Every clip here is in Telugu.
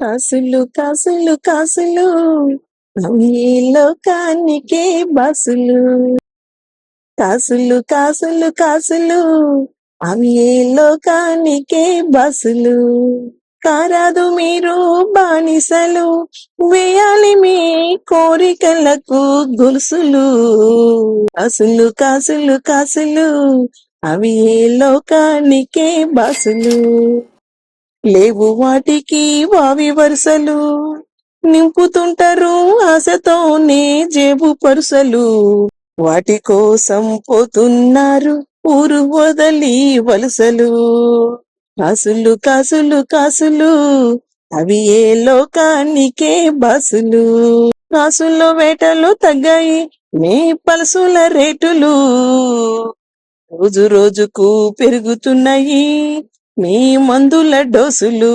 కాసులు కాసులు కాసులు. ఈ లోకానికే బాసులు. కాసులు కాసులు కాసులు. అవి ఏ లోకానికే బాసులు. కారాదు మీరు బానిసలు. వేయాలి మీ కోరికలకు గొలుసులు కాసులు కాసులు కాసులు. అవి ఏ లోకానికే బాసులు. లేవు వాటికి వావి వరుసలు. నింపుతుంటారు ఆశతోనే జేబు పరుసలు. వాటి కోసం పోతున్నారు ఊరు వదలి వలసలు. కాసులు కాసులు కాసులు అవి ఏ లోకానికే బసులు. కాసుల్లో వేటలు తగ్గాయి మీ పలసుల రేటులు. రోజు రోజుకు పెరుగుతున్నాయి మీ మందుల డోసులు.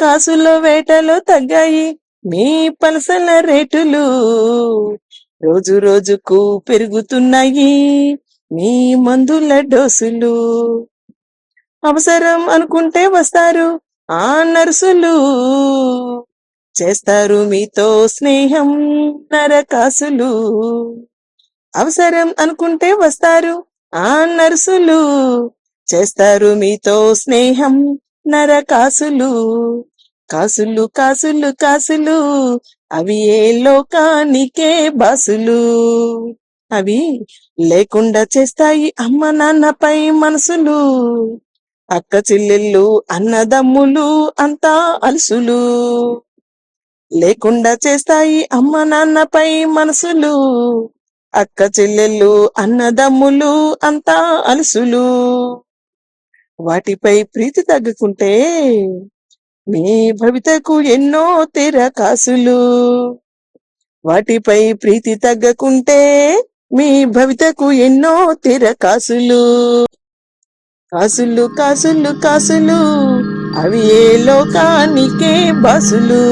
కాసుల వేటలో తగ్గాయి మీ పలసల రేటులు. రోజు రోజుకు పెరుగుతున్నాయి మీ మందుల డోసులు. అవసరం అనుకుంటే వస్తారు ఆ నర్సులు. చేస్తారు మీతో స్నేహం నరకాసులు. అవసరం అనుకుంటే వస్తారు ఆ నర్సులు. చేస్తారు మీతో స్నేహం. నరకాసులు కాసులు కాసులు కాసులు అవి ఏ లోకానికే బాసులు. అవి లేకుండా చేస్తాయి అమ్మ నాన్నపై మనసులు. అక్క చెల్లెళ్ళు అన్నదమ్ములు అంతా అలుసులు. లేకుండా చేస్తాయి అమ్మ నాన్నపై మనసులు. అక్క చెల్లెళ్ళు అన్నదమ్ములు అంతా అలుసులు. వాటిపై ప్రీతి తగ్గుకుంటే మీ భవితకు ఎన్నో తెర కాసులు వాటిపై ప్రీతి తగ్గకుంటే మీ భవితకు ఎన్నో తెర కాసులు కాసులు కాసులు కాసులు అవి ఏ లోకానికే బాసులు.